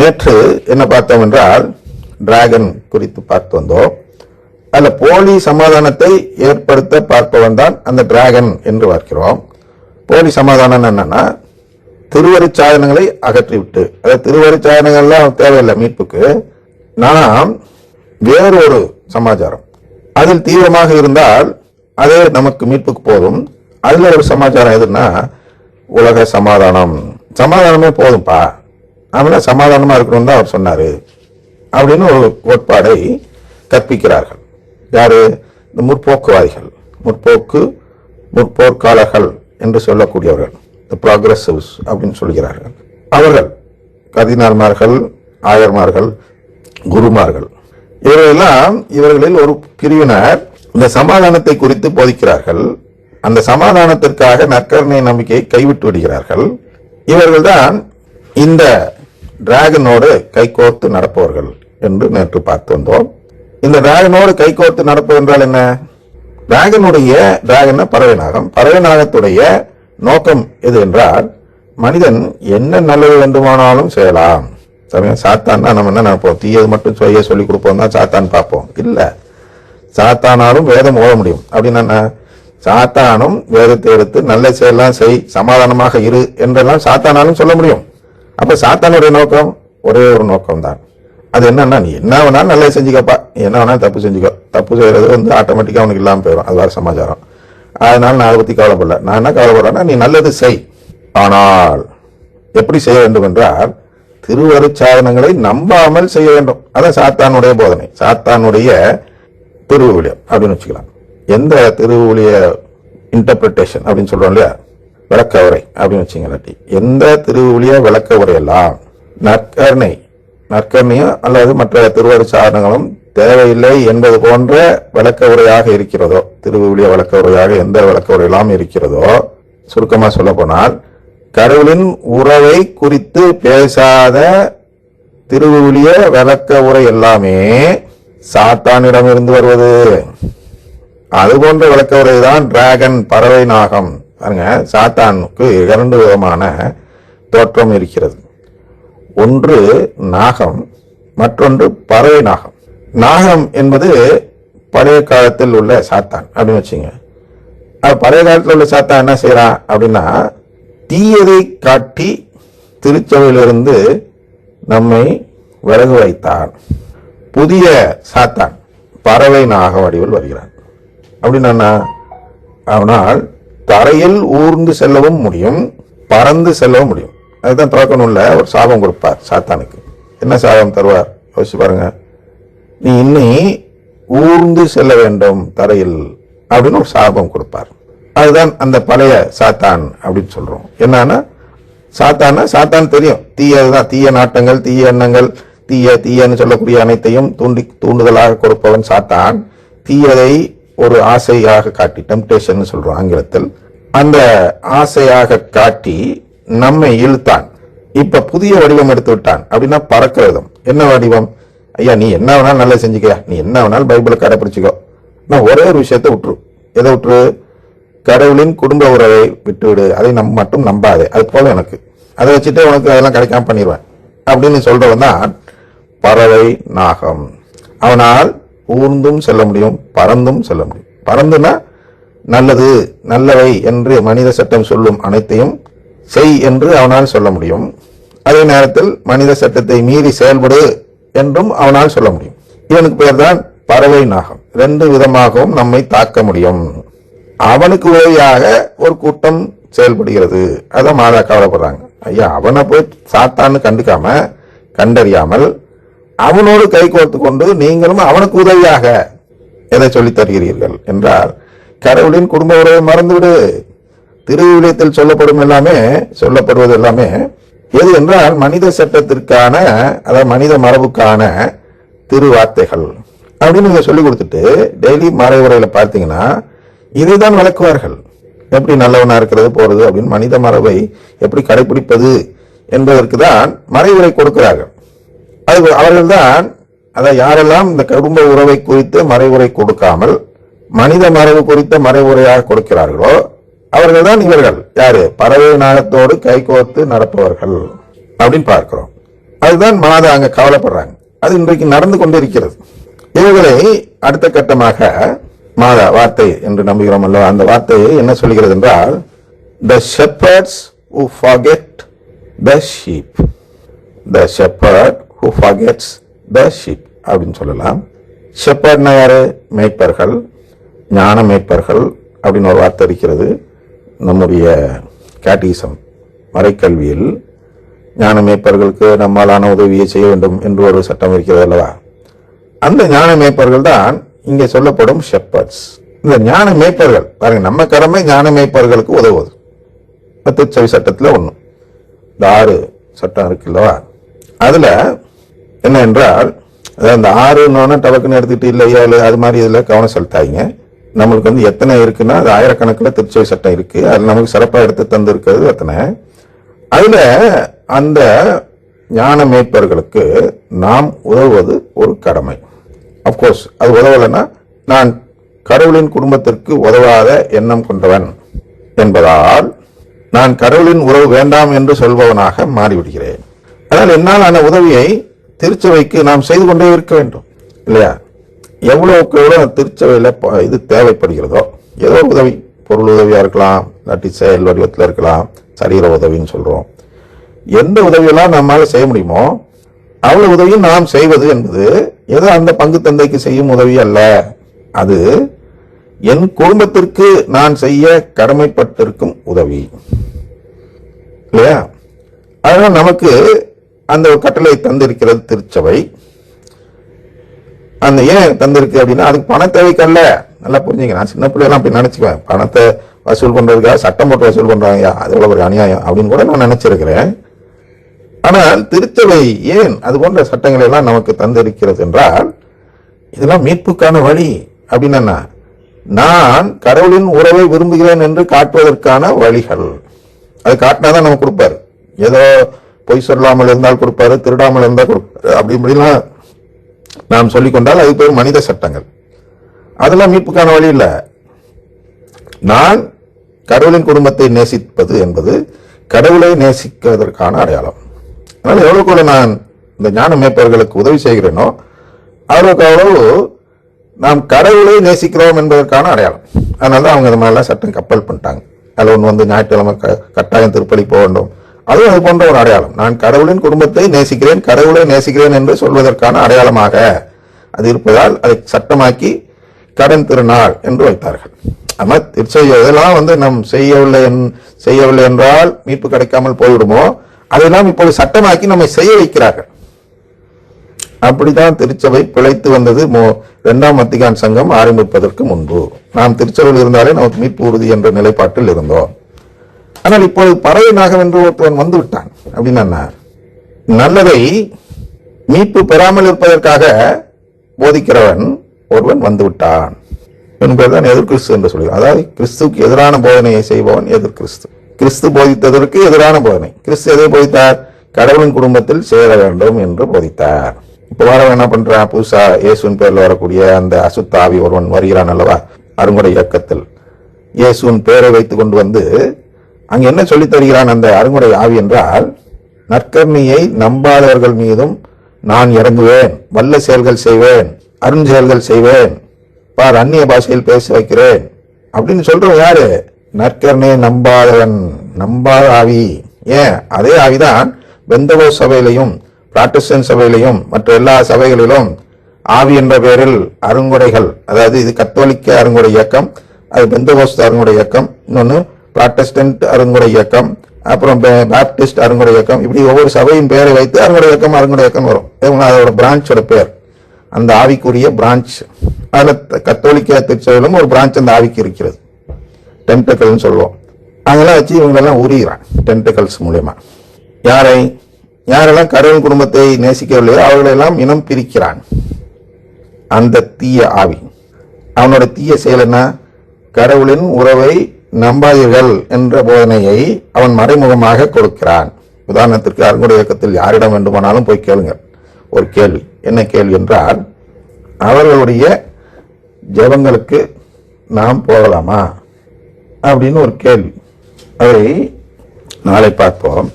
நேற்று என்ன பார்த்தோம் என்றால் டிராகன் குறித்து பார்த்து வந்தோம். அதில் போலி சமாதானத்தை ஏற்படுத்த பார்ப்பவன் தான் அந்த டிராகன் என்று பார்க்கிறோம். போலி சமாதானம் என்னன்னா திருவருச்சாதனங்களை அகற்றிவிட்டு அதாவது திருவருச்சாதனங்கள்லாம் தேவையில்லை மீட்புக்கு. நாம் வேறொரு சமாச்சாரம். அதில் தீவிரமாக இருந்தால் அதே நமக்கு மீட்புக்கு போதும். அதில் ஒரு சமாச்சாரம் எதுன்னா உலக சமாதானம். சமாதானமே போதும்பா. அவன சமாதானமா இருக்கணும் தான் அவர் சொன்னார் அப்படின்னு ஒரு கோட்பாடை கற்பிக்கிறார்கள். யாரு? இந்த முற்போக்குவாதிகள். முற்போக்கு முற்போர்க்காலர்கள் என்று சொல்லக்கூடியவர்கள். இந்த ப்ராக்ரஸிவ்ஸ் அப்படின்னு சொல்கிறார்கள். அவர்கள் கதினார்மார்கள் ஆயர்மார்கள் குருமார்கள். இவர்களெல்லாம் இவர்களில் ஒரு பிரிவினர். இந்த சமாதானத்தை குறித்து போதிக்கிறார்கள். அந்த சமாதானத்திற்காக நற்கருணை நம்பிக்கையை கைவிட்டு விடுகிறார்கள். இவர்கள்தான் இந்த டிராகனோடு கைகோர்த்து நடப்பவர்கள் என்று நேற்று பார்த்து வந்தோம். இந்த டிராகனோடு கைகோர்த்து நடப்பு என்றால் என்ன? டிராகனுடைய டிராகன் பறவை நாகம் பறவை நாகத்துடைய நோக்கம் எது என்றால் மனிதன் என்ன நல்லது வேண்டுமானாலும் செய்யலாம். சமயம் சாத்தான்னா நம்ம என்ன நினைப்போம்? தீயது மட்டும் செய்ய சொல்லி கொடுப்போம் தான் சாத்தான் பார்ப்போம். இல்லை. சாத்தானாலும் வேதம் ஓட முடியும். அப்படின்னா என்ன? சாத்தானும் வேதத்தை எடுத்து நல்ல செயலாம் செய் சமாதானமாக இரு என்றெல்லாம் சாத்தானாலும் சொல்ல முடியும். அப்ப சாத்தானுடைய நோக்கம் ஒரே ஒரு நோக்கம் தான் அது என்னன்னா நீ என்ன வேணாலும் நல்லா செஞ்சுக்கப்பா. என்ன வேணாலும் தப்பு செஞ்சுக்கோ. தப்பு செய்யறது வந்து ஆட்டோமேட்டிக்காக அவனுக்கு இல்லாமல் போயிடும் அது வேறு சமாச்சாரம். அதனால நான் அதை பற்றி கவலைப்படல. நான் என்ன கவலைப்படுறேன்னா நீ நல்லது செய். ஆனால் எப்படி செய்ய வேண்டும் என்றால் திருவருச்சாதனங்களை நம்பாமல் செய்ய வேண்டும். அதான் சாத்தானுடைய போதனை. சாத்தானுடைய திருவுளியம் அப்படின்னு வச்சுக்கலாம். எந்த திருவுளிய இன்டர்பிரிட்டேஷன் அப்படின்னு சொல்கிறோம் இல்லையா? விளக்க உரை அப்படின்னு வச்சுங்களாட்டி எந்த திருவுளிய விளக்க உரையெல்லாம் நற்கருணை. நற்கருணையும் அல்லது மற்ற திருவருச்சாதனங்களும் தேவையில்லை என்பது போன்ற விளக்க உரையாக இருக்கிறதோ திருவிழிய விளக்க உரையாக எந்த விளக்க உரையெல்லாம் இருக்கிறதோ சுருக்கமாக சொல்ல போனால் கடவுளின் உறவை குறித்து பேசாத திருவிழிய விளக்க உரை எல்லாமே சாத்தானிடமிருந்து வருவது. அது போன்ற விளக்க உரை தான் டிராகன் பறவை நாகம். பாருங்க சாத்தானுக்கு இரண்டு விதமான தோற்றம் இருக்கிறது. ஒன்று நாகம் மற்றொன்று பறவை நாகம். நாகம் என்பது பழைய காலத்தில் உள்ள சாத்தான் அப்படின்னு வச்சுங்க. பழைய காலத்தில் உள்ள சாத்தான் என்ன செய்யறான் அப்படின்னா தீயதை காட்டி திருச்சபையிலிருந்து நம்மை விலகு வைத்தான். புதிய சாத்தான் பறவை நாக வடிவில் வருகிறான். அப்படின்னா அவனால் தரையில் ஊர்ந்து செல்லவும் முடியும் பறந்து செல்லவும் முடியும். அதுதான் துறக்கணும்ல ஒரு சாபம் கொடுப்பார் சாத்தானுக்கு. என்ன சாபம் தருவார்? யோசிச்சு பாருங்க. நீ இன்னி ஊர்ந்து செல்ல வேண்டும் தரையில் அப்படின்னு ஒரு சாபம் கொடுப்பார். அதுதான் அந்த பழைய சாத்தான் அப்படின்னு சொல்றோம். என்னன்னா சாத்தானா சாத்தான் தெரியும். தீயதுதான் தீய நாட்டங்கள் தீய எண்ணங்கள் தீய தீயன்னு சொல்லக்கூடிய அனைத்தையும் தூண்டி தூண்டுதலாக கொடுப்பவன் சாத்தான். தீயதை ஒரு ஆசையாக காட்டி டெம்டேஷன் சொல்றோம் ஆங்கிலத்தில். அந்த ஆசையாக காட்டி நம்மை இழுத்தான். இப்ப புதிய வடிவம் எடுத்து விட்டான். அப்படின்னா பறக்க விதம். என்ன வடிவம்? ஐயா நீ என்ன வேணாலும் நல்லா செஞ்சுக்கயா நீ என்ன வேணாலும் பைபிளை கடைப்பிடிச்சுக்கோ. நான் ஒரே ஒரு விஷயத்தை விட்டுரு. எதை விட்டுரு? கடவுளின் குடும்ப உறவை விட்டுவிடு. அதை நம் மட்டும் நம்பாதே. அது போல எனக்கு. அதை வச்சுட்டு உனக்கு அதெல்லாம் கிடைக்காம பண்ணிடுவேன் அப்படின்னு சொல்றவன் தான் பறவை நாகம். அவனால் ஊர்ந்தும் செல்ல முடியும் பறந்தும் செல்ல முடியும். பறந்துனா நல்லது நல்லவை என்று மனித சட்டம் சொல்லும் அனைத்தையும் செய் என்று அவனால் சொல்ல முடியும். அதே நேரத்தில் மனித சட்டத்தை மீறி செயல்படு என்றும் அவனால் சொல்ல முடியும். இவனுக்கு பேர் தான் பறவை நாகம். ரெண்டு விதமாகவும் நம்மை தாக்க முடியும். அவனுக்கு உதவியாக ஒரு கூட்டம் செயல்படுகிறது. அதான் மாதா கவலைப்படுறாங்க. ஐயா அவனை போய் சாத்தான்னு கண்டுக்காம கண்டறியாமல் அவனோடு கை கோர்த்து கொண்டு நீங்களும் அவனுக்கு உதவியாக எதை சொல்லித் தருகிறீர்கள் என்றால் கடவுளின் குடும்ப உறவை மறந்துவிடு. திருவிழியத்தில் சொல்லப்படும் எல்லாமே சொல்லப்படுவது எல்லாமே எது என்றால் மனித சட்டத்திற்கான அதாவது மனித மரபுக்கான திருவார்த்தைகள். அப்படின்னு நீங்க சொல்லி கொடுத்துட்டு டெய்லி மறைவுரையில் பார்த்தீங்கன்னா இதைதான் விளக்குவார்கள். எப்படி நல்லவனா இருக்கிறது போறது அப்படின்னு மனித மரபை எப்படி கடைபிடிப்பது என்பதற்கு தான் மறைவுரை கொடுக்கிறார்கள். அது அவர்கள்தான் அதை யாரெல்லாம் இந்த குடும்ப உறவை குறித்து மறைவுரை கொடுக்காமல் மனித மறைவு குறித்த மறைவுரையாக கொடுக்கிறார்களோ அவர்கள் தான் இவர்கள். யாரு? பறவை நாகத்தோடு கைகோர்த்து நடப்பவர்கள் அப்படின்னு பார்க்கிறோம். அதுதான் மாதா அங்க கவலைப்படுறாங்க. அது இன்றைக்கு நடந்து கொண்டிருக்கிறது. இவர்களை அடுத்த கட்டமாக மாதா வார்த்தை என்று நம்புகிறோம் அல்லவா அந்த வார்த்தையை என்ன சொல்கிறது என்றால் the shepherds who forget the sheep the shepherd who forgets the sheep அப்படின்னு சொல்லலாம். ஷெப்பர்ட்னா யாரு மேய்ப்பர்கள் ஞான மேய்ப்பர்கள் அப்படின்னு ஒரு வார்த்தை இருக்கிறது. நம்முடைய கேட்டிசம் மறைக்கல்வியில் ஞான மேய்ப்பர்களுக்கு நம்மாலான உதவியை செய்ய வேண்டும் என்று ஒரு சட்டம் இருக்கிறது அல்லவா? அந்த ஞான மேய்ப்பர்கள் தான் இங்கே சொல்லப்படும் ஷெப்பர்ட்ஸ் இந்த ஞான மேய்ப்பர்கள் பாருங்க நம்ம கடமை ஞான மேய்ப்பர்களுக்கு உதவுவது. பத்துச்சவி சட்டத்தில் ஒன்று இந்த ஆறு சட்டம் இருக்குல்லவா அதில் என்ன என்றால் அதாவது அந்த ஆறுன்னு டபக்குன்னு எடுத்துட்டு இல்லை ஏழு அது மாதிரி இதில் கவனம் செலுத்தாதீங்க. நம்மளுக்கு வந்து எத்தனை இருக்குன்னா அது ஆயிரக்கணக்கில் திருச்செவி சட்டம் இருக்கு. அது நமக்கு சிறப்பாக எடுத்து தந்திருக்கிறது எத்தனை? அதில் அந்த ஞான மேய்ப்பர்களுக்கு நாம் உதவுவது ஒரு கடமை. அப்கோர்ஸ் அது உதவலைன்னா நான் கடவுளின் குடும்பத்திற்கு உதவாத எண்ணம் கொண்டவன் என்பதால் நான் கடவுளின் உறவு வேண்டாம் என்று சொல்பவனாக மாறிவிடுகிறேன். ஆனால் என்னால் அந்த உதவியை திருச்சபைக்கு நாம் செய்து கொண்டே இருக்க வேண்டும் இல்லையா? எவ்வளவுக்கு எவ்வளோ திருச்சபையில் இது தேவைப்படுகிறதோ ஏதோ உதவி பொருள் உதவியாக இருக்கலாம் இல்லாட்டி செயல் வடிவத்தில் இருக்கலாம் சரீர உதவின்னு சொல்கிறோம் எந்த உதவியெல்லாம் நம்மால் செய்ய முடியுமோ அவ்வளோ உதவியும் நாம் செய்வது என்பது ஏதோ அந்த பங்கு தந்தைக்கு செய்யும் உதவி அல்ல. அது என் குடும்பத்திற்கு நான் செய்ய கடமைப்பட்டிருக்கும் உதவி. இல்லையா? அதனால் நமக்கு அந்த ஒரு கட்டளை தந்திருக்கிறது திருச்சபை. அந்த ஏன் தந்திருக்கு அப்படின்னா அதுக்கு பண தேவைக்கல்ல. நல்லா புரிஞ்சுங்க. நான் சின்ன பிள்ளைலாம் அப்படி நினைச்சுக்குவேன். பணத்தை வசூல் பண்றதுக்காக சட்டம் போட்டு வசூல் பண்றாங்க அது எவ்வளவு ஒரு அநியாயம் அப்படின்னு கூட நான் நினைச்சிருக்கிறேன். ஆனால் திருச்சபை ஏன் அது போன்ற சட்டங்களை எல்லாம் நமக்கு தந்திருக்கிறது என்றால் இதெல்லாம் மீட்புக்கான வழி அப்படின்னு நான் கடவுளின் உறவை விரும்புகிறேன் என்று காட்டுவதற்கான வழிகள். அது காட்டினாதான் நமக்கு கொடுப்பாரு. ஏதோ பொய் சொல்லாமல் இருந்தால் கொடுப்பாரு திருடாமல் இருந்தால் கொடுப்பாரு அப்படி இப்படிலாம் நாம் சொல்லிக்கொண்டால் அது பேர் மனித சட்டங்கள். அதெல்லாம் மீட்புக்கான வழி இல்லை. நான் கடவுளின் குடும்பத்தை நேசிப்பது என்பது கடவுளை நேசிக்கிறதற்கான அடையாளம். அதனால் எவ்வளோக்குள்ள நான் இந்த ஞான மேய்ப்பவர்களுக்கு உதவி செய்கிறேனோ அவ்வளோக்கு அவ்வளவு நாம் கடவுளை நேசிக்கிறோம் என்பதற்கான அடையாளம். அதனால தான் அவங்க இந்த மாதிரிலாம் சட்டம் கப்பல் பண்ணிட்டாங்க. அதில் ஒன்று வந்து ஞாயிற்றுக்கிழமை க- கட்டாயம் திருப்பலி போக வேண்டும். அதுவும் அது போன்ற ஒரு அடையாளம். நான் கடவுளின் குடும்பத்தை நேசிக்கிறேன் கடவுளை நேசிக்கிறேன் என்று சொல்வதற்கான அடையாளமாக அது இருப்பதால் அதை சட்டமாக்கி கடன் திருநாள் என்று வைத்தார்கள். ஆனால் திருச்செய்ய இதெல்லாம் வந்து நம் செய்யவில்லை என்- செய்யவில்லை என்றால் மீட்பு கிடைக்காமல் போய்விடுமோ? அதெல்லாம் இப்போது சட்டமாக்கி நம்மை செய்ய வைக்கிறார்கள். அப்படிதான் திருச்சபை பிழைத்து வந்தது மோ- இரண்டாம் மத்திகான் சங்கம் ஆரம்பிப்பதற்கு முன்பு. நாம் திருச்சபையில் இருந்தாலே நமக்கு மீட்பு உறுதி என்ற நிலைப்பாட்டில் இருந்தோம். ஆனால் இப்போது பறவை நாகம் என்று ஒருத்தவன் வந்து விட்டான் அப்படின்னா நல்லதை மீட்பு பெறாமல் இருப்பதற்காக போதிக்கிறவன் ஒருவன் வந்துவிட்டான். என்பதுதான் எதிர் கிறிஸ்து என்று சொல்கிறார் அதாவது கிறிஸ்துக்கு எதிரான போதனையை செய்பவன் எதிர் கிறிஸ்து. கிறிஸ்து போதித்ததற்கு எதிரான போதனை. கிறிஸ்து எதை போதித்தார்? கடவுளின் குடும்பத்தில் சேர வேண்டும் என்று போதித்தார். இப்போ வரவன் என்ன பண்றான்? புதுசா இயேசுவின் பேரில் வரக்கூடிய அந்த அசுத்தாவி ஒருவன் வருகிறான் அல்லவா? அருங்குடை இயக்கத்தில். இயேசுவின் பேரை வைத்துக் கொண்டு வந்து அங்க என்ன சொல்லித் தருகிறான் அந்த அருங்குடை ஆவி என்றால் நற்கர்ணியை நம்பாதவர்கள் மீதும் நான் இறங்குவேன் வல்ல செயல்கள் செய்வேன் அருஞ்செயல்கள் செய்வேன் பார் அந்நிய பாஷையில் பேச வைக்கிறேன். அப்படின்னு சொல்றவன் யாரு? நற்கர்ணியை நம்பாதவன் நம்பாத ஆவி. ஏன்? அதே ஆவிதான் பெந்தகோ சபையிலையும் பிராட்டஸ்டன் சபையிலையும் மற்ற எல்லா சபைகளிலும் ஆவி என்ற பெயரில் அருங்குடைகள். அதாவது இது கத்தோலிக்க அருங்குடை இயக்கம் அது பெந்தகோஸ்து அருங்குடை இயக்கம். இன்னொன்று பிராட்டஸ்டன்ட் அருங்குடை இயக்கம் அப்புறம் பே- பாப்டிஸ்ட் அருங்குடை இயக்கம் இப்படி ஒவ்வொரு சபையின் பெயரை வைத்து அருங்குடை இயக்கம் அருங்குடை இயக்கம் வரும். இவங்க அதோட பிரான்ச்சோட பேர். அந்த ஆவிக்குரிய பிரான்ச் அதில் த- கத்தோலிக்க திருச்சபையிலும் ஒரு பிரான்ச் அந்த ஆவிக்கு இருக்கிறது. டென்டக்கல்னு சொல்லுவோம். அதெல்லாம் வச்சு இவங்களெல்லாம் உரியிறான் டென்டக்கல்ஸ் மூலயமா. யாரை? யாரெல்லாம் கடவுள் குடும்பத்தை நேசிக்கவில்லையோ அவர்களெல்லாம் இனம் பிரிக்கிறான். அந்த தீய ஆவி. அவனோட தீய செயல் என்ன? கடவுளின் உறவை நம்பாதீர்கள் என்ற போதனையை அவன் மறைமுகமாக கொடுக்கிறான். உதாரணத்திற்கு அருங்குடைய இயக்கத்தில் யாரிடம் வேண்டுமானாலும் போய் கேளுங்க ஒரு கேள்வி. என்ன கேள்வி என்றால் அவர்களுடைய ஜெபங்களுக்கு நாம் போகலாமா? அப்படின்னு ஒரு கேள்வி. அதை நாளை பார்ப்போம்.